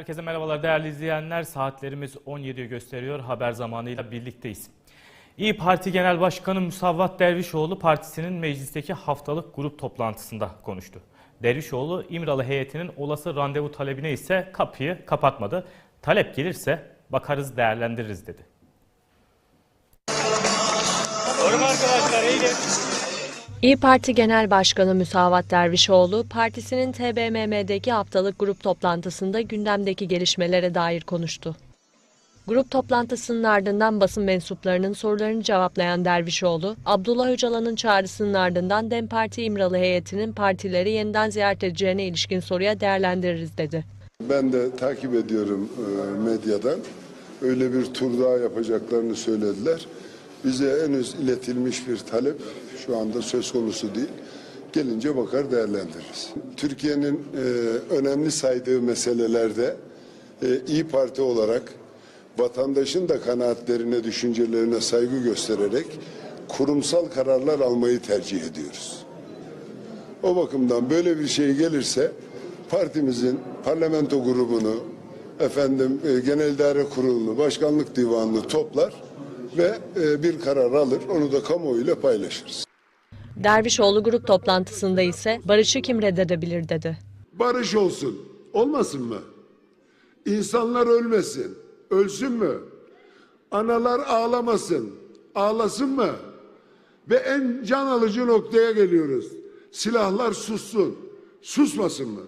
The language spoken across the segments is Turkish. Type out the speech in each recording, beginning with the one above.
Herkese merhabalar değerli izleyenler. Saatlerimiz 17'yi gösteriyor. Haber zamanıyla birlikteyiz. İyi Parti Genel Başkanı Musavvat Dervişoğlu partisinin meclisteki haftalık grup toplantısında konuştu. Dervişoğlu İmralı heyetinin olası randevu talebine ise kapıyı kapatmadı. Talep gelirse bakarız değerlendiririz dedi. İyi Parti Genel Başkanı Müsavat Dervişoğlu, partisinin TBMM'deki haftalık grup toplantısında gündemdeki gelişmelere dair konuştu. Grup toplantısının ardından basın mensuplarının sorularını cevaplayan Dervişoğlu, Abdullah Öcalan'ın çağrısının ardından DEM Parti İmralı heyetinin partileri yeniden ziyaret edeceğine ilişkin soruya değerlendiririz dedi. Ben de takip ediyorum e, medyadan. Öyle bir tur daha yapacaklarını söylediler. Bize henüz iletilmiş bir talep şu anda söz konusu değil. Gelince bakar değerlendiririz. Türkiye'nin e, önemli saydığı meselelerde e, İyi Parti olarak vatandaşın da kanaatlerine, düşüncelerine saygı göstererek kurumsal kararlar almayı tercih ediyoruz. O bakımdan böyle bir şey gelirse partimizin parlamento grubunu, efendim e, genel idare kurulunu, başkanlık divanını toplar ve e, bir karar alır. Onu da kamuoyuyla paylaşırız. Dervişoğlu grup toplantısında ise barışı kim reddedebilir dedi. Barış olsun. Olmasın mı? İnsanlar ölmesin. Ölsün mü? Analar ağlamasın. Ağlasın mı? Ve en can alıcı noktaya geliyoruz. Silahlar sussun. Susmasın mı?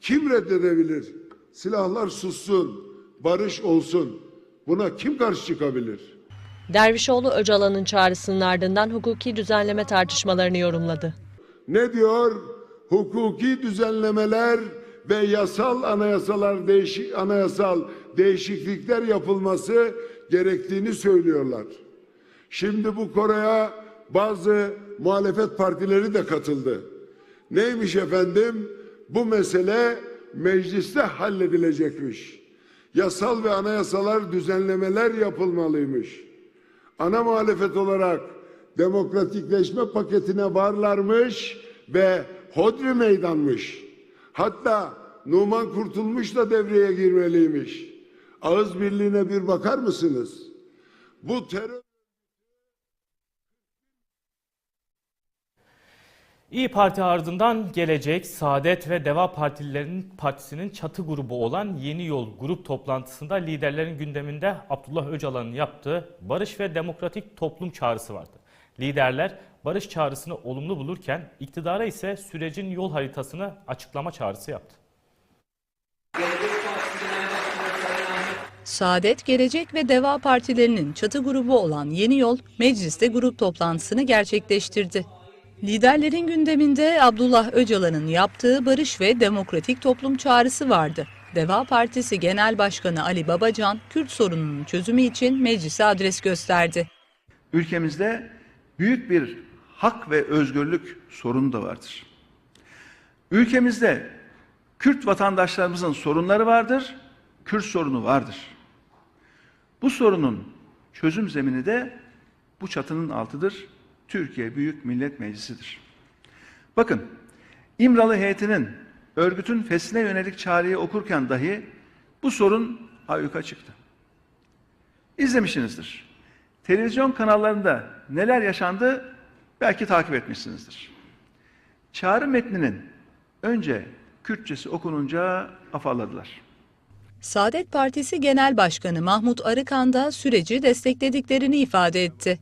Kim reddedebilir? Silahlar sussun. Barış olsun. Buna kim karşı çıkabilir? Dervişoğlu Öcalan'ın çağrısının ardından hukuki düzenleme tartışmalarını yorumladı. Ne diyor? Hukuki düzenlemeler ve yasal anayasalar değişik anayasal değişiklikler yapılması gerektiğini söylüyorlar. Şimdi bu Kore'ye bazı muhalefet partileri de katıldı. Neymiş efendim? Bu mesele mecliste halledilecekmiş. Yasal ve anayasalar düzenlemeler yapılmalıymış. Ana muhalefet olarak demokratikleşme paketine varlarmış ve hodri meydanmış. Hatta Numan Kurtulmuş da devreye girmeliymiş. Ağız birliğine bir bakar mısınız? Bu terör İyi Parti ardından Gelecek, Saadet ve Deva Partililerinin partisinin çatı grubu olan Yeni Yol grup toplantısında liderlerin gündeminde Abdullah Öcalan'ın yaptığı barış ve demokratik toplum çağrısı vardı. Liderler barış çağrısını olumlu bulurken iktidara ise sürecin yol haritasını açıklama çağrısı yaptı. Saadet, Gelecek ve Deva partilerinin çatı grubu olan Yeni Yol, mecliste grup toplantısını gerçekleştirdi. Liderlerin gündeminde Abdullah Öcalan'ın yaptığı barış ve demokratik toplum çağrısı vardı. Deva Partisi Genel Başkanı Ali Babacan, Kürt sorununun çözümü için meclise adres gösterdi. ülkemizde büyük bir hak ve özgürlük sorunu da vardır. Ülkemizde Kürt vatandaşlarımızın sorunları vardır, Kürt sorunu vardır. Bu sorunun çözüm zemini de bu çatının altıdır. Türkiye Büyük Millet Meclisi'dir. Bakın, İmralı heyetinin örgütün fesline yönelik çağrıyı okurken dahi bu sorun ayyuka çıktı. İzlemişsinizdir. Televizyon kanallarında neler yaşandı belki takip etmişsinizdir. Çağrı metninin önce Kürtçesi okununca afalladılar. Saadet Partisi Genel Başkanı Mahmut Arıkan da süreci desteklediklerini ifade etti.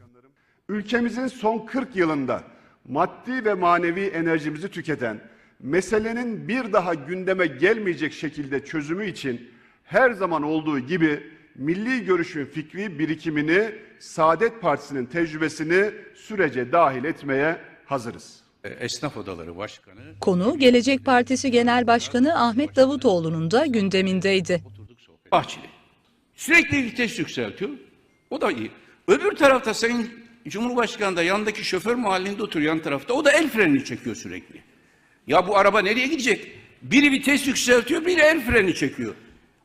Ülkemizin son 40 yılında maddi ve manevi enerjimizi tüketen, meselenin bir daha gündeme gelmeyecek şekilde çözümü için her zaman olduğu gibi milli görüşün fikri birikimini, Saadet Partisi'nin tecrübesini sürece dahil etmeye hazırız. Esnaf Odaları Başkanı Konu Gelecek Partisi Genel Başkanı Ahmet Davutoğlu'nun da gündemindeydi. Bahçeli. Sürekli vites yükseltiyor. O da iyi. Öbür tarafta Sayın Cumhurbaşkanı da yanındaki şoför mahallinde oturuyor yan tarafta. O da el frenini çekiyor sürekli. Ya bu araba nereye gidecek? Biri vites yükseltiyor, biri el freni çekiyor.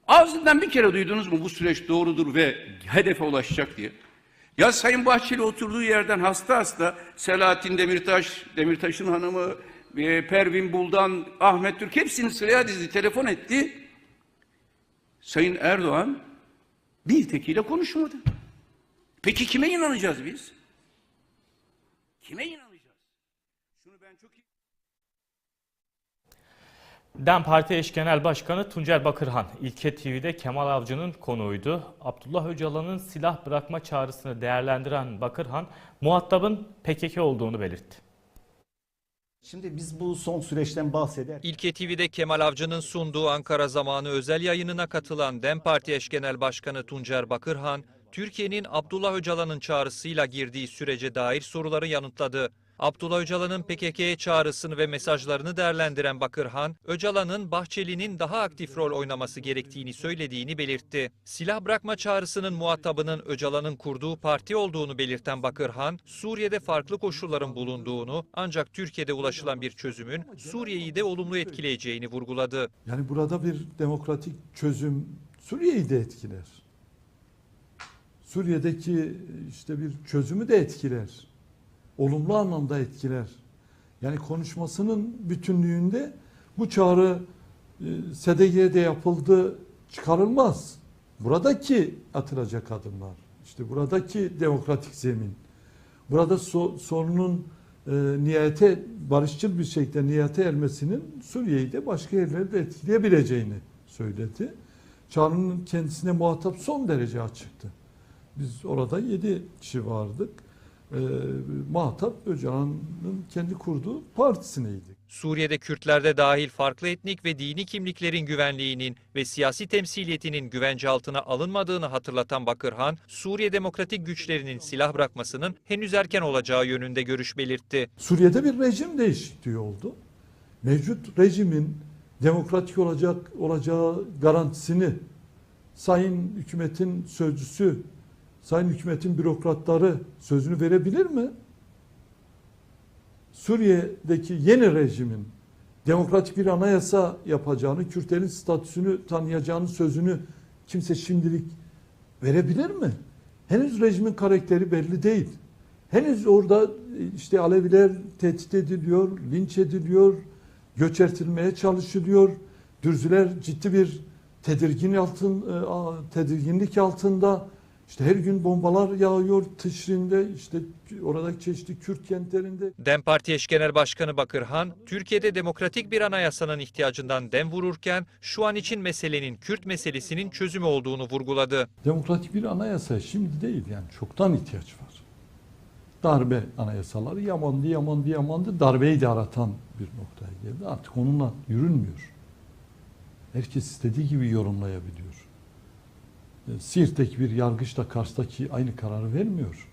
Ağzından bir kere duydunuz mu bu süreç doğrudur ve hedefe ulaşacak diye. Ya Sayın Bahçeli oturduğu yerden hasta hasta Selahattin Demirtaş, Demirtaş'ın hanımı, e, Pervin Buldan, Ahmet Türk hepsini sıraya dizdi, telefon etti. Sayın Erdoğan bir tekiyle konuşmadı. Peki kime inanacağız biz? Kime inanacağız? Şunu ben çok iyi DEM Parti eş genel başkanı Tuncer Bakırhan, İlke TV'de Kemal Avcı'nın konuğuydu. Abdullah Öcalan'ın silah bırakma çağrısını değerlendiren Bakırhan, muhatabın PKK olduğunu belirtti. Şimdi biz bu son süreçten bahseder. İlke TV'de Kemal Avcı'nın sunduğu Ankara Zamanı özel yayınına katılan DEM Parti eş genel başkanı Tuncer Bakırhan, Türkiye'nin Abdullah Öcalan'ın çağrısıyla girdiği sürece dair soruları yanıtladı. Abdullah Öcalan'ın PKK'ye çağrısını ve mesajlarını değerlendiren Bakırhan, Öcalan'ın Bahçeli'nin daha aktif rol oynaması gerektiğini söylediğini belirtti. Silah bırakma çağrısının muhatabının Öcalan'ın kurduğu parti olduğunu belirten Bakırhan, Suriye'de farklı koşulların bulunduğunu ancak Türkiye'de ulaşılan bir çözümün Suriye'yi de olumlu etkileyeceğini vurguladı. Yani burada bir demokratik çözüm Suriye'yi de etkiler. Suriye'deki işte bir çözümü de etkiler. Olumlu anlamda etkiler. Yani konuşmasının bütünlüğünde bu çağrı e, SDG'de yapıldı çıkarılmaz. Buradaki atılacak adımlar, işte buradaki demokratik zemin, burada so- sorunun e, niyete barışçıl bir şekilde niyete ermesinin Suriye'yi de başka yerleri de etkileyebileceğini söyledi. Çağrı'nın kendisine muhatap son derece açıktı. Biz orada yedi kişi vardık. E, muhatap Öcalan'ın kendi kurduğu partisineydik. Suriye'de Kürtlerde dahil farklı etnik ve dini kimliklerin güvenliğinin ve siyasi temsiliyetinin güvence altına alınmadığını hatırlatan Bakırhan, Suriye demokratik güçlerinin silah bırakmasının henüz erken olacağı yönünde görüş belirtti. Suriye'de bir rejim değişikliği oldu. Mevcut rejimin demokratik olacak olacağı garantisini sayın hükümetin sözcüsü, sayın hükümetin bürokratları sözünü verebilir mi? Suriye'deki yeni rejimin demokratik bir anayasa yapacağını, Kürtlerin statüsünü tanıyacağını sözünü kimse şimdilik verebilir mi? Henüz rejimin karakteri belli değil. Henüz orada işte Aleviler tehdit ediliyor, linç ediliyor, göçertilmeye çalışılıyor. Dürzüler ciddi bir tedirgin altın e, tedirginlik altında. İşte her gün bombalar yağıyor Tışrin'de, işte oradaki çeşitli Kürt kentlerinde. DEM Parti eş genel başkanı Bakırhan, Türkiye'de demokratik bir anayasanın ihtiyacından dem vururken şu an için meselenin Kürt meselesinin çözümü olduğunu vurguladı. Demokratik bir anayasa şimdi değil yani çoktan ihtiyaç var. Darbe anayasaları yamandı yamandı yamandı darbeyi de aratan bir noktaya geldi. Artık onunla yürünmüyor. Herkes istediği gibi yorumlayabiliyor. E, Siirt'teki bir yargıç da Kars'taki aynı kararı vermiyor.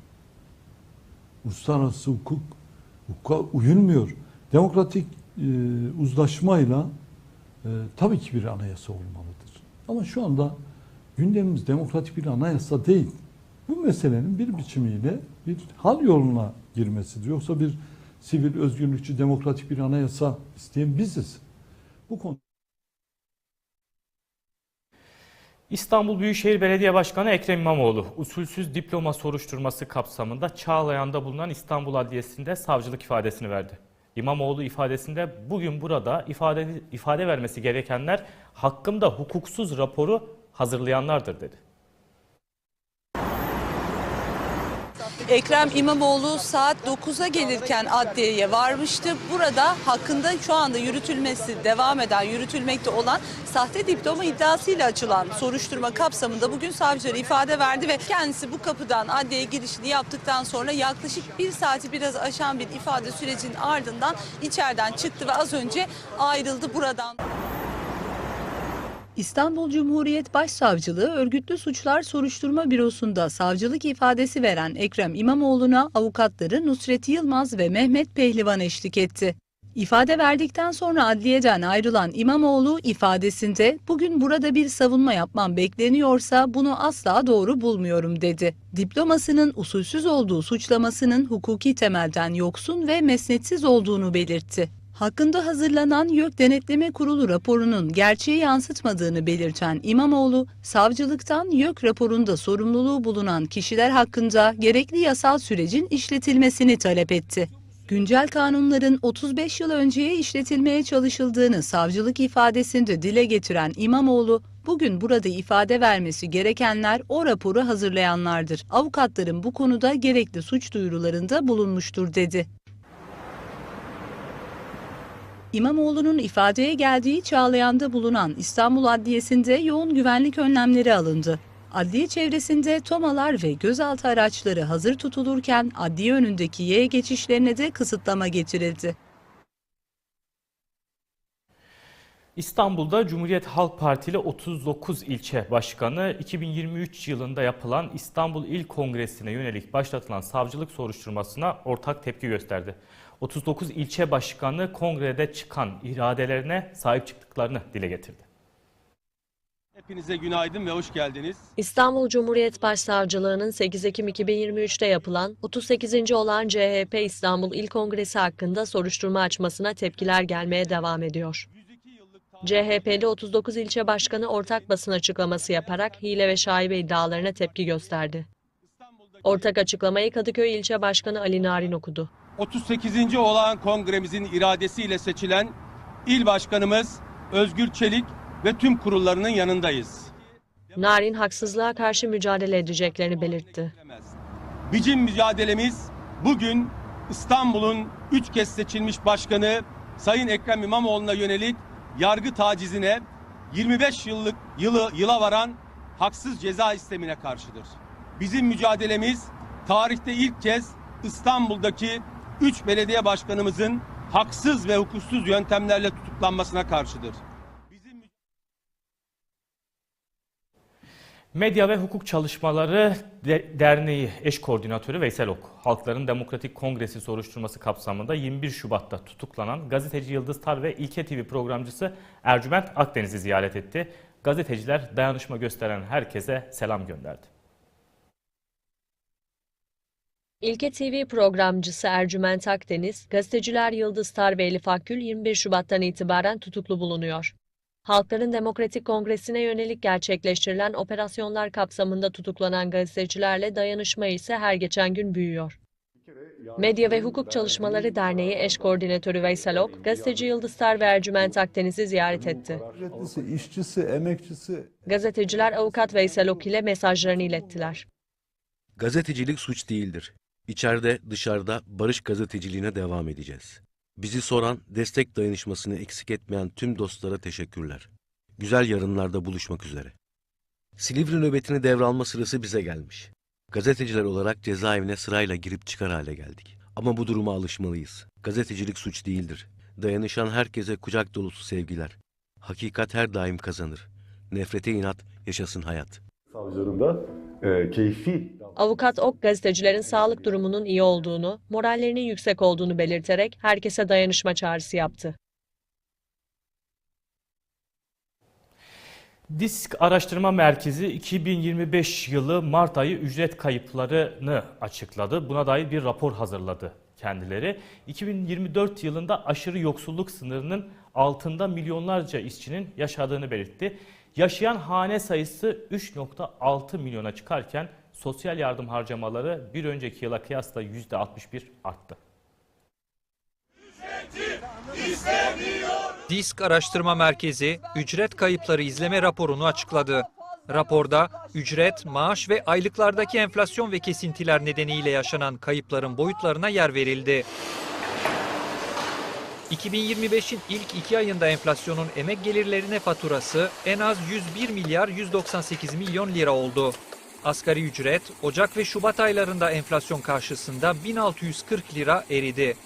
Uluslararası hukuk hukuka uyulmuyor. Demokratik e, uzlaşmayla e, tabii ki bir anayasa olmalıdır. Ama şu anda gündemimiz demokratik bir anayasa değil. Bu meselenin bir biçimiyle bir hal yoluna girmesidir. Yoksa bir sivil, özgürlükçü, demokratik bir anayasa isteyen biziz. Bu konu İstanbul Büyükşehir Belediye Başkanı Ekrem İmamoğlu, usulsüz diploma soruşturması kapsamında Çağlayan'da bulunan İstanbul Adliyesi'nde savcılık ifadesini verdi. İmamoğlu ifadesinde bugün burada ifade, ifade vermesi gerekenler hakkımda hukuksuz raporu hazırlayanlardır dedi. Ekrem İmamoğlu saat 9'a gelirken adliyeye varmıştı. Burada hakkında şu anda yürütülmesi devam eden, yürütülmekte olan sahte diploma iddiasıyla açılan soruşturma kapsamında bugün savcılara ifade verdi ve kendisi bu kapıdan adliyeye girişini yaptıktan sonra yaklaşık bir saati biraz aşan bir ifade sürecinin ardından içeriden çıktı ve az önce ayrıldı buradan. İstanbul Cumhuriyet Başsavcılığı Örgütlü Suçlar Soruşturma Bürosu'nda savcılık ifadesi veren Ekrem İmamoğlu'na avukatları Nusret Yılmaz ve Mehmet Pehlivan eşlik etti. İfade verdikten sonra adliyeden ayrılan İmamoğlu ifadesinde bugün burada bir savunma yapmam bekleniyorsa bunu asla doğru bulmuyorum dedi. Diplomasının usulsüz olduğu suçlamasının hukuki temelden yoksun ve mesnetsiz olduğunu belirtti. Hakkında hazırlanan YÖK Denetleme Kurulu raporunun gerçeği yansıtmadığını belirten İmamoğlu, savcılıktan YÖK raporunda sorumluluğu bulunan kişiler hakkında gerekli yasal sürecin işletilmesini talep etti. Güncel kanunların 35 yıl önceye işletilmeye çalışıldığını savcılık ifadesinde dile getiren İmamoğlu, Bugün burada ifade vermesi gerekenler o raporu hazırlayanlardır. Avukatların bu konuda gerekli suç duyurularında bulunmuştur dedi. İmamoğlu'nun ifadeye geldiği Çağlayan'da bulunan İstanbul Adliyesi'nde yoğun güvenlik önlemleri alındı. Adliye çevresinde tomalar ve gözaltı araçları hazır tutulurken adliye önündeki yaya geçişlerine de kısıtlama getirildi. İstanbul'da Cumhuriyet Halk Partili 39 ilçe başkanı 2023 yılında yapılan İstanbul İl Kongresi'ne yönelik başlatılan savcılık soruşturmasına ortak tepki gösterdi. 39 ilçe başkanı kongrede çıkan iradelerine sahip çıktıklarını dile getirdi. Hepinize günaydın ve hoş geldiniz. İstanbul Cumhuriyet Başsavcılığı'nın 8 Ekim 2023'te yapılan 38. olan CHP İstanbul İl Kongresi hakkında soruşturma açmasına tepkiler gelmeye devam ediyor. CHP'li 39 ilçe başkanı ortak basın açıklaması yaparak hile ve şaibe iddialarına tepki gösterdi. Ortak açıklamayı Kadıköy İlçe Başkanı Ali Narin okudu. 38. olağan kongremizin iradesiyle seçilen il başkanımız Özgür Çelik ve tüm kurullarının yanındayız. Narin haksızlığa karşı mücadele edeceklerini belirtti. Bizim mücadelemiz bugün İstanbul'un üç kez seçilmiş başkanı Sayın Ekrem İmamoğlu'na yönelik yargı tacizine 25 yıllık yılı yıla varan haksız ceza istemine karşıdır. Bizim mücadelemiz tarihte ilk kez İstanbul'daki 3 belediye başkanımızın haksız ve hukuksuz yöntemlerle tutuklanmasına karşıdır. Medya ve Hukuk Çalışmaları De- Derneği eş koordinatörü Veysel Ok, Halkların Demokratik Kongresi soruşturması kapsamında 21 Şubat'ta tutuklanan gazeteci Yıldız Tar ve İlke TV programcısı Ercüment Akdeniz'i ziyaret etti. Gazeteciler dayanışma gösteren herkese selam gönderdi. İlke TV programcısı Ercüment Akdeniz, gazeteciler Yıldız Tar ve Elif Akgül 21 Şubat'tan itibaren tutuklu bulunuyor. Halkların Demokratik Kongresi'ne yönelik gerçekleştirilen operasyonlar kapsamında tutuklanan gazetecilerle dayanışma ise her geçen gün büyüyor. Medya ve Hukuk Çalışmaları Derneği eş koordinatörü Veysel Ok, gazeteci Yıldız Tar ve Ercüment Akdeniz'i ziyaret etti. İşçisi, emekçisi, Gazeteciler avukat Veysel Ok ile mesajlarını ilettiler. Gazetecilik suç değildir. İçeride, dışarıda barış gazeteciliğine devam edeceğiz. Bizi soran, destek dayanışmasını eksik etmeyen tüm dostlara teşekkürler. Güzel yarınlarda buluşmak üzere. Silivri nöbetini devralma sırası bize gelmiş. Gazeteciler olarak cezaevine sırayla girip çıkar hale geldik. Ama bu duruma alışmalıyız. Gazetecilik suç değildir. Dayanışan herkese kucak dolusu sevgiler. Hakikat her daim kazanır. Nefrete inat, yaşasın hayat. savcıların da e, keyfi Avukat Ok gazetecilerin sağlık durumunun iyi olduğunu, morallerinin yüksek olduğunu belirterek herkese dayanışma çağrısı yaptı. Disk Araştırma Merkezi 2025 yılı Mart ayı ücret kayıplarını açıkladı. Buna dair bir rapor hazırladı kendileri. 2024 yılında aşırı yoksulluk sınırının altında milyonlarca işçinin yaşadığını belirtti. Yaşayan hane sayısı 3.6 milyona çıkarken sosyal yardım harcamaları bir önceki yıla kıyasla %61 arttı. Disk Araştırma Merkezi ücret kayıpları izleme raporunu açıkladı. Raporda ücret, maaş ve aylıklardaki enflasyon ve kesintiler nedeniyle yaşanan kayıpların boyutlarına yer verildi. 2025'in ilk iki ayında enflasyonun emek gelirlerine faturası en az 101 milyar 198 milyon lira oldu. Asgari ücret Ocak ve Şubat aylarında enflasyon karşısında 1640 lira eridi.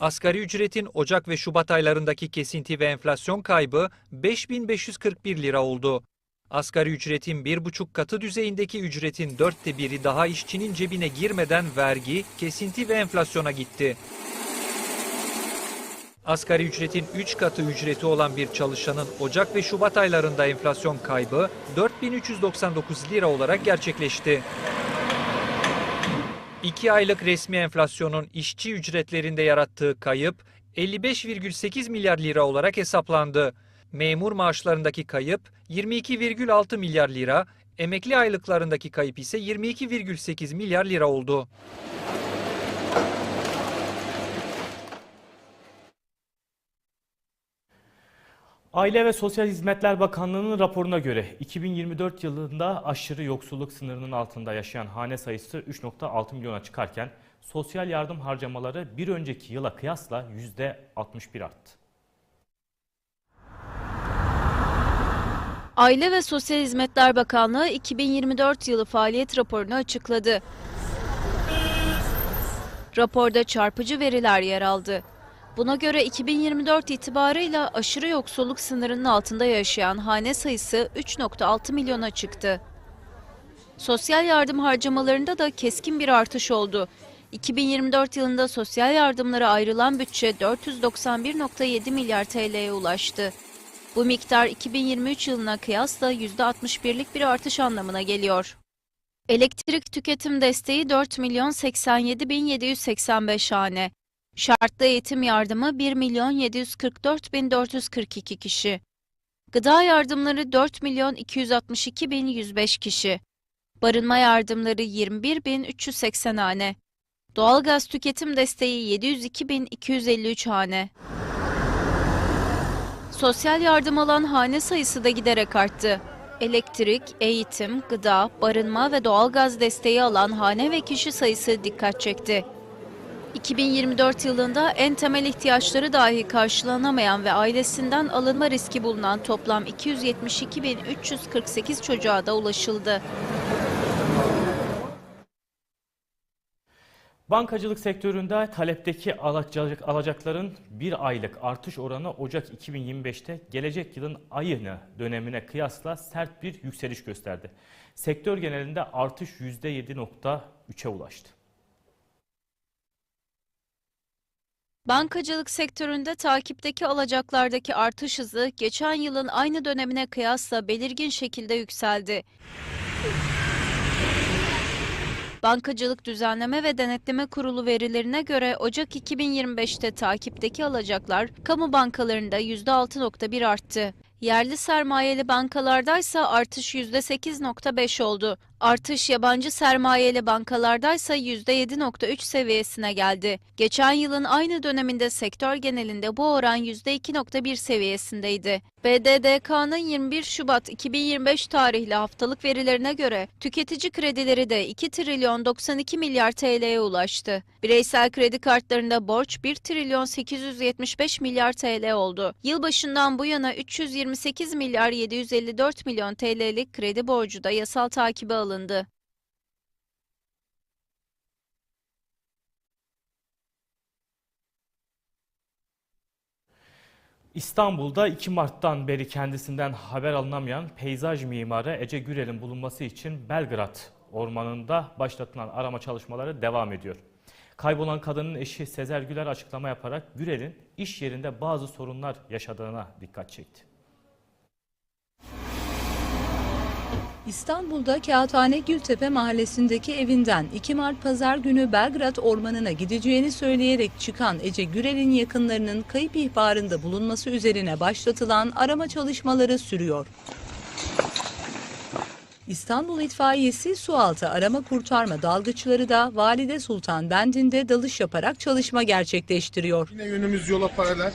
Asgari ücretin Ocak ve Şubat aylarındaki kesinti ve enflasyon kaybı 5541 lira oldu. Asgari ücretin bir buçuk katı düzeyindeki ücretin dörtte biri daha işçinin cebine girmeden vergi, kesinti ve enflasyona gitti. Asgari ücretin 3 katı ücreti olan bir çalışanın Ocak ve Şubat aylarında enflasyon kaybı 4399 lira olarak gerçekleşti. 2 aylık resmi enflasyonun işçi ücretlerinde yarattığı kayıp 55,8 milyar lira olarak hesaplandı. Memur maaşlarındaki kayıp 22,6 milyar lira, emekli aylıklarındaki kayıp ise 22,8 milyar lira oldu. Aile ve Sosyal Hizmetler Bakanlığı'nın raporuna göre 2024 yılında aşırı yoksulluk sınırının altında yaşayan hane sayısı 3.6 milyona çıkarken sosyal yardım harcamaları bir önceki yıla kıyasla %61 arttı. Aile ve Sosyal Hizmetler Bakanlığı 2024 yılı faaliyet raporunu açıkladı. Raporda çarpıcı veriler yer aldı. Buna göre 2024 itibarıyla aşırı yoksulluk sınırının altında yaşayan hane sayısı 3.6 milyona çıktı. Sosyal yardım harcamalarında da keskin bir artış oldu. 2024 yılında sosyal yardımlara ayrılan bütçe 491.7 milyar TL'ye ulaştı. Bu miktar 2023 yılına kıyasla %61'lik bir artış anlamına geliyor. Elektrik tüketim desteği 4 milyon 87 bin 785 hane. Şartlı eğitim yardımı 1 milyon 744 bin 442 kişi. Gıda yardımları 4 milyon 262 bin 105 kişi. Barınma yardımları 21 bin 380 hane. Doğalgaz tüketim desteği 702 bin 253 hane. Sosyal yardım alan hane sayısı da giderek arttı. Elektrik, eğitim, gıda, barınma ve doğalgaz desteği alan hane ve kişi sayısı dikkat çekti. 2024 yılında en temel ihtiyaçları dahi karşılanamayan ve ailesinden alınma riski bulunan toplam 272.348 çocuğa da ulaşıldı. Bankacılık sektöründe talepteki alacak- alacakların bir aylık artış oranı Ocak 2025'te gelecek yılın aynı dönemine kıyasla sert bir yükseliş gösterdi. Sektör genelinde artış %7.3'e ulaştı. Bankacılık sektöründe takipteki alacaklardaki artış hızı geçen yılın aynı dönemine kıyasla belirgin şekilde yükseldi. Bankacılık Düzenleme ve Denetleme Kurulu verilerine göre Ocak 2025'te takipteki alacaklar kamu bankalarında %6.1 arttı. Yerli sermayeli bankalardaysa artış %8.5 oldu. Artış yabancı sermayeli bankalardaysa %7.3 seviyesine geldi. Geçen yılın aynı döneminde sektör genelinde bu oran %2.1 seviyesindeydi. BDDK'nın 21 Şubat 2025 tarihli haftalık verilerine göre tüketici kredileri de 2 trilyon 92 milyar TL'ye ulaştı. Bireysel kredi kartlarında borç 1 trilyon 875 milyar TL oldu. Yılbaşından bu yana 328 milyar 754 milyon TL'lik kredi borcu da yasal takibe alındı. İstanbul'da 2 Mart'tan beri kendisinden haber alınamayan peyzaj mimarı Ece Gürel'in bulunması için Belgrad ormanında başlatılan arama çalışmaları devam ediyor. Kaybolan kadının eşi Sezer Güler açıklama yaparak Gürel'in iş yerinde bazı sorunlar yaşadığına dikkat çekti. İstanbul'da Kağıthane Gültepe mahallesindeki evinden 2 Mart pazar günü Belgrad Ormanı'na gideceğini söyleyerek çıkan Ece Gürel'in yakınlarının kayıp ihbarında bulunması üzerine başlatılan arama çalışmaları sürüyor. İstanbul İtfaiyesi sualtı arama kurtarma dalgıçları da Valide Sultan Bendin'de dalış yaparak çalışma gerçekleştiriyor. Yine yönümüz yola paralel.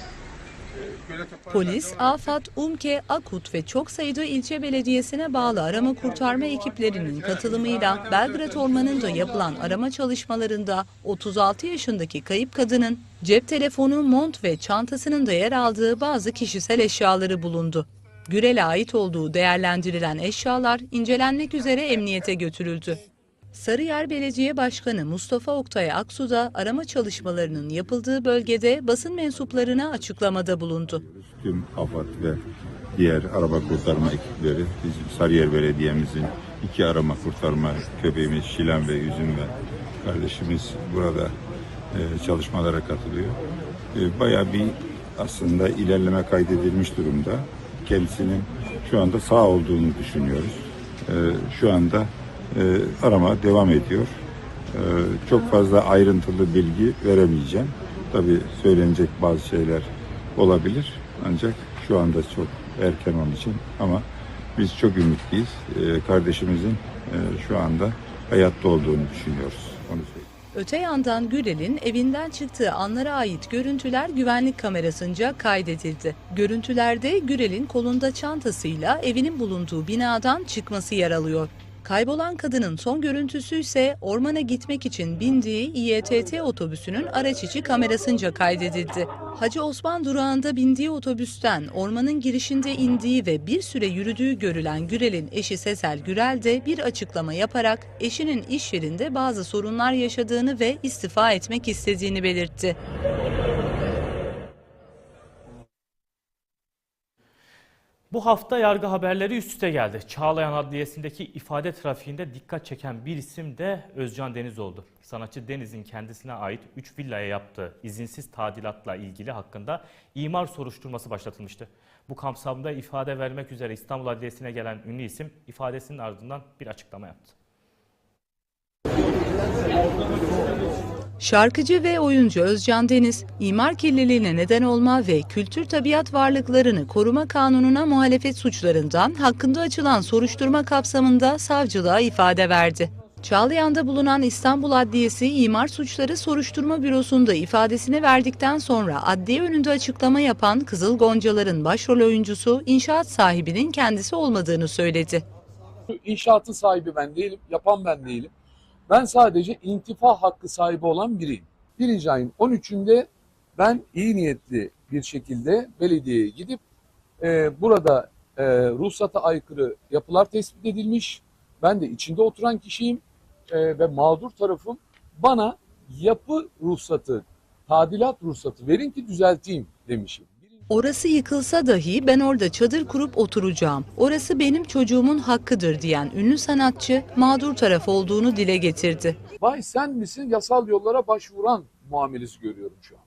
Polis, AFAD, UMKE, AKUT ve çok sayıda ilçe belediyesine bağlı arama kurtarma ekiplerinin katılımıyla Belgrad Ormanı'nda yapılan arama çalışmalarında 36 yaşındaki kayıp kadının cep telefonu, mont ve çantasının da yer aldığı bazı kişisel eşyaları bulundu. Gürel'e ait olduğu değerlendirilen eşyalar incelenmek üzere emniyete götürüldü. Sarıyer Belediye Başkanı Mustafa Oktay Aksu da arama çalışmalarının yapıldığı bölgede basın mensuplarına açıklamada bulundu. Tüm AFAD ve diğer arama kurtarma ekipleri, bizim Sarıyer Belediye'mizin iki arama kurtarma köpeğimiz Şilan ve Üzüm ve kardeşimiz burada e, çalışmalara katılıyor. E, bayağı bir aslında ilerleme kaydedilmiş durumda. Kendisinin şu anda sağ olduğunu düşünüyoruz. E, şu anda e, arama devam ediyor. E, çok fazla ayrıntılı bilgi veremeyeceğim. Tabii söylenecek bazı şeyler olabilir. Ancak şu anda çok erken onun için ama biz çok ümitliyiz. E, kardeşimizin e, şu anda hayatta olduğunu düşünüyoruz. Onu söyleyeyim. Öte yandan Gürel'in evinden çıktığı anlara ait görüntüler güvenlik kamerasınca kaydedildi. Görüntülerde Gürel'in kolunda çantasıyla evinin bulunduğu binadan çıkması yer alıyor. Kaybolan kadının son görüntüsü ise ormana gitmek için bindiği İETT otobüsünün araç içi kamerasınca kaydedildi. Hacı Osman durağında bindiği otobüsten ormanın girişinde indiği ve bir süre yürüdüğü görülen Gürel'in eşi Sesel Gürel de bir açıklama yaparak eşinin iş yerinde bazı sorunlar yaşadığını ve istifa etmek istediğini belirtti. Bu hafta yargı haberleri üst üste geldi. Çağlayan Adliyesi'ndeki ifade trafiğinde dikkat çeken bir isim de Özcan Deniz oldu. Sanatçı Deniz'in kendisine ait 3 villaya yaptığı izinsiz tadilatla ilgili hakkında imar soruşturması başlatılmıştı. Bu kapsamda ifade vermek üzere İstanbul Adliyesi'ne gelen ünlü isim ifadesinin ardından bir açıklama yaptı. Şarkıcı ve oyuncu Özcan Deniz, imar kirliliğine neden olma ve kültür tabiat varlıklarını koruma kanununa muhalefet suçlarından hakkında açılan soruşturma kapsamında savcılığa ifade verdi. Çağlayan'da bulunan İstanbul Adliyesi İmar Suçları Soruşturma Bürosu'nda ifadesini verdikten sonra adliye önünde açıklama yapan Kızıl Goncalar'ın başrol oyuncusu inşaat sahibinin kendisi olmadığını söyledi. İnşaatın sahibi ben değilim, yapan ben değilim. Ben sadece intifa hakkı sahibi olan biriyim. Birinci ayın 13'ünde ben iyi niyetli bir şekilde belediyeye gidip e, burada e, ruhsata aykırı yapılar tespit edilmiş. Ben de içinde oturan kişiyim e, ve mağdur tarafım bana yapı ruhsatı, tadilat ruhsatı verin ki düzelteyim demişim. Orası yıkılsa dahi ben orada çadır kurup oturacağım. Orası benim çocuğumun hakkıdır diyen ünlü sanatçı mağdur taraf olduğunu dile getirdi. Vay sen misin yasal yollara başvuran muamelesi görüyorum şu an.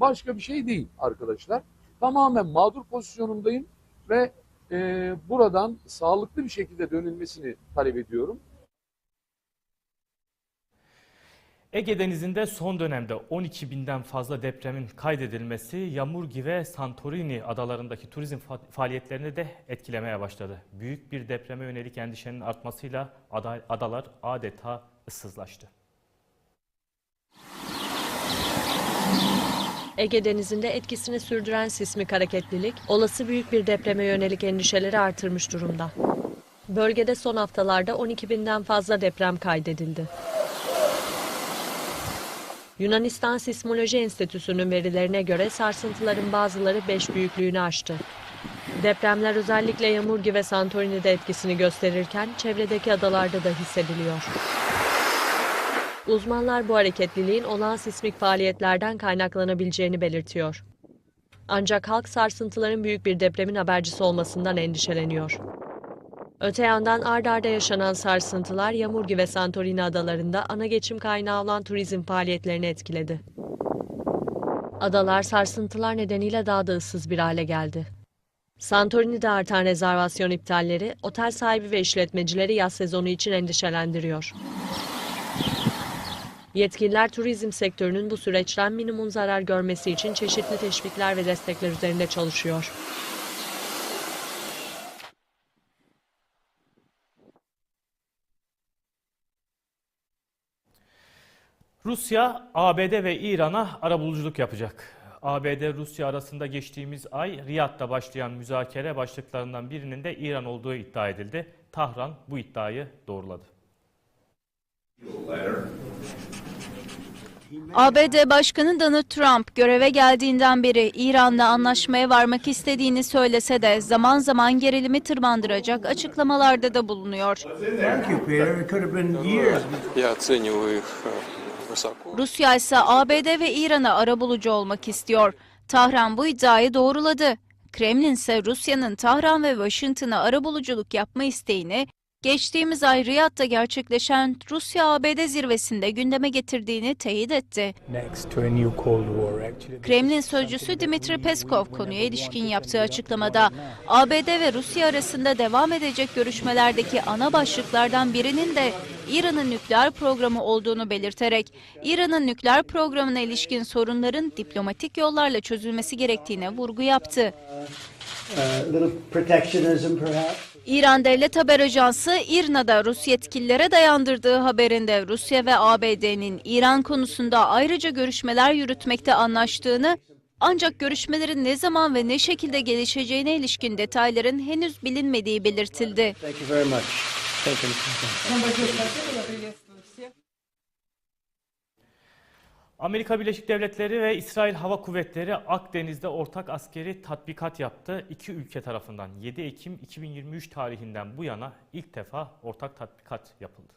Başka bir şey değil arkadaşlar. Tamamen mağdur pozisyonundayım ve e, buradan sağlıklı bir şekilde dönülmesini talep ediyorum. Ege Denizi'nde son dönemde 12 binden fazla depremin kaydedilmesi Yamurgi ve Santorini adalarındaki turizm fa- faaliyetlerini de etkilemeye başladı. Büyük bir depreme yönelik endişenin artmasıyla ada- adalar adeta ıssızlaştı. Ege Denizi'nde etkisini sürdüren sismik hareketlilik, olası büyük bir depreme yönelik endişeleri artırmış durumda. Bölgede son haftalarda 12 binden fazla deprem kaydedildi. Yunanistan Sismoloji Enstitüsü'nün verilerine göre sarsıntıların bazıları 5 büyüklüğünü aştı. Depremler özellikle Yamurgi ve Santorini'de etkisini gösterirken çevredeki adalarda da hissediliyor. Uzmanlar bu hareketliliğin olağan sismik faaliyetlerden kaynaklanabileceğini belirtiyor. Ancak halk sarsıntıların büyük bir depremin habercisi olmasından endişeleniyor. Öte yandan ard arda yaşanan sarsıntılar Yamurgi ve Santorini adalarında ana geçim kaynağı olan turizm faaliyetlerini etkiledi. Adalar sarsıntılar nedeniyle daha da ıssız bir hale geldi. Santorini'de artan rezervasyon iptalleri otel sahibi ve işletmecileri yaz sezonu için endişelendiriyor. Yetkililer turizm sektörünün bu süreçten minimum zarar görmesi için çeşitli teşvikler ve destekler üzerinde çalışıyor. Rusya, ABD ve İran'a arabuluculuk yapacak. ABD-Rusya arasında geçtiğimiz ay Riyad'da başlayan müzakere başlıklarından birinin de İran olduğu iddia edildi. Tahran bu iddiayı doğruladı. ABD Başkanı Donald Trump göreve geldiğinden beri İran'la anlaşmaya varmak istediğini söylese de zaman zaman gerilimi tırmandıracak açıklamalarda da bulunuyor. Rusya ise ABD ve İran'a arabulucu olmak istiyor. Tahran bu iddiayı doğruladı. Kremlin ise Rusya'nın Tahran ve Washington'a arabuluculuk yapma isteğini geçtiğimiz ay Riyad'da gerçekleşen Rusya-ABD zirvesinde gündeme getirdiğini teyit etti. Kremlin sözcüsü Dmitri Peskov konuya ilişkin yaptığı açıklamada ABD ve Rusya arasında devam edecek görüşmelerdeki ana başlıklardan birinin de İran'ın nükleer programı olduğunu belirterek İran'ın nükleer programına ilişkin sorunların diplomatik yollarla çözülmesi gerektiğine vurgu yaptı. İran Devlet Haber Ajansı İRNA'da Rus yetkililere dayandırdığı haberinde Rusya ve ABD'nin İran konusunda ayrıca görüşmeler yürütmekte anlaştığını ancak görüşmelerin ne zaman ve ne şekilde gelişeceğine ilişkin detayların henüz bilinmediği belirtildi. Amerika Birleşik Devletleri ve İsrail Hava Kuvvetleri Akdeniz'de ortak askeri tatbikat yaptı. İki ülke tarafından 7 Ekim 2023 tarihinden bu yana ilk defa ortak tatbikat yapıldı.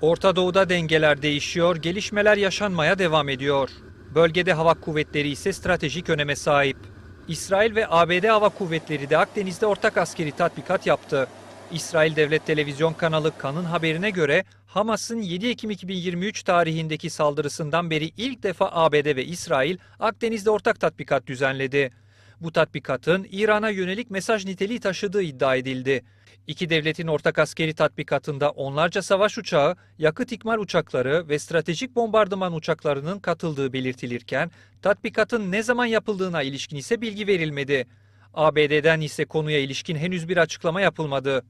Orta Doğu'da dengeler değişiyor, gelişmeler yaşanmaya devam ediyor. Bölgede hava kuvvetleri ise stratejik öneme sahip. İsrail ve ABD Hava Kuvvetleri de Akdeniz'de ortak askeri tatbikat yaptı. İsrail Devlet Televizyon kanalı Kan'ın haberine göre Hamas'ın 7 Ekim 2023 tarihindeki saldırısından beri ilk defa ABD ve İsrail Akdeniz'de ortak tatbikat düzenledi. Bu tatbikatın İran'a yönelik mesaj niteliği taşıdığı iddia edildi. İki devletin ortak askeri tatbikatında onlarca savaş uçağı, yakıt ikmal uçakları ve stratejik bombardıman uçaklarının katıldığı belirtilirken, tatbikatın ne zaman yapıldığına ilişkin ise bilgi verilmedi. ABD'den ise konuya ilişkin henüz bir açıklama yapılmadı.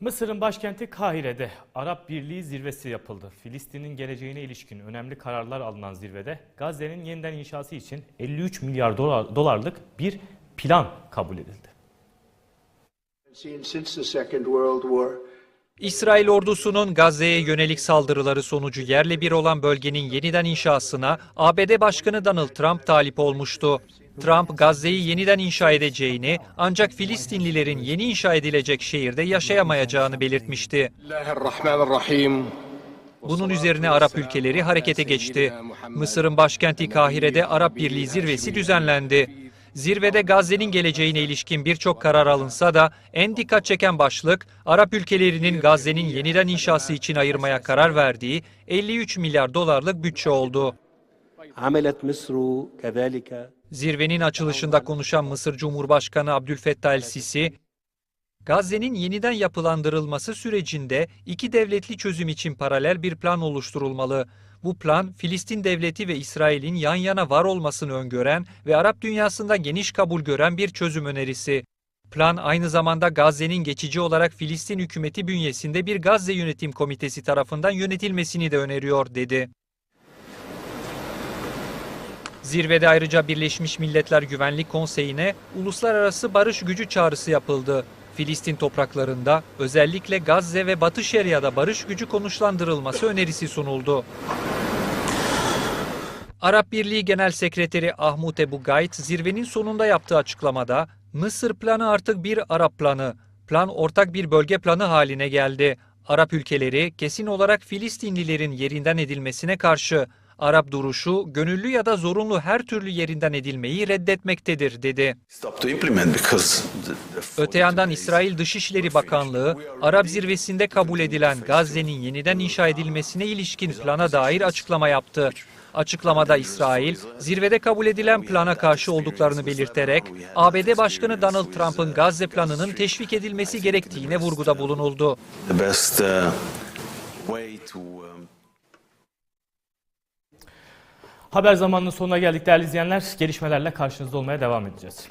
Mısır'ın başkenti Kahire'de Arap Birliği zirvesi yapıldı. Filistin'in geleceğine ilişkin önemli kararlar alınan zirvede Gazze'nin yeniden inşası için 53 milyar dolar, dolarlık bir plan kabul edildi. İsrail ordusunun Gazze'ye yönelik saldırıları sonucu yerle bir olan bölgenin yeniden inşasına ABD Başkanı Donald Trump talip olmuştu. Trump Gazze'yi yeniden inşa edeceğini ancak Filistinlilerin yeni inşa edilecek şehirde yaşayamayacağını belirtmişti. Bunun üzerine Arap ülkeleri harekete geçti. Mısır'ın başkenti Kahire'de Arap Birliği zirvesi düzenlendi. Zirvede Gazze'nin geleceğine ilişkin birçok karar alınsa da en dikkat çeken başlık Arap ülkelerinin Gazze'nin yeniden inşası için ayırmaya karar verdiği 53 milyar dolarlık bütçe oldu. Zirvenin açılışında konuşan Mısır Cumhurbaşkanı Abdülfettah el-Sisi, Gazze'nin yeniden yapılandırılması sürecinde iki devletli çözüm için paralel bir plan oluşturulmalı. Bu plan, Filistin devleti ve İsrail'in yan yana var olmasını öngören ve Arap dünyasında geniş kabul gören bir çözüm önerisi. Plan aynı zamanda Gazze'nin geçici olarak Filistin hükümeti bünyesinde bir Gazze Yönetim Komitesi tarafından yönetilmesini de öneriyor, dedi. Zirvede ayrıca Birleşmiş Milletler Güvenlik Konseyi'ne uluslararası barış gücü çağrısı yapıldı. Filistin topraklarında özellikle Gazze ve Batı Şeria'da barış gücü konuşlandırılması önerisi sunuldu. Arap Birliği Genel Sekreteri Ahmut Ebu Gayt zirvenin sonunda yaptığı açıklamada Mısır planı artık bir Arap planı. Plan ortak bir bölge planı haline geldi. Arap ülkeleri kesin olarak Filistinlilerin yerinden edilmesine karşı Arap duruşu gönüllü ya da zorunlu her türlü yerinden edilmeyi reddetmektedir dedi. Öte yandan İsrail Dışişleri Bakanlığı Arap zirvesinde kabul edilen Gazze'nin yeniden inşa edilmesine ilişkin plana dair açıklama yaptı. Açıklamada İsrail, zirvede kabul edilen plana karşı olduklarını belirterek, ABD Başkanı Donald Trump'ın Gazze planının teşvik edilmesi gerektiğine vurguda bulunuldu. Haber zamanının sonuna geldik değerli izleyenler. Gelişmelerle karşınızda olmaya devam edeceğiz.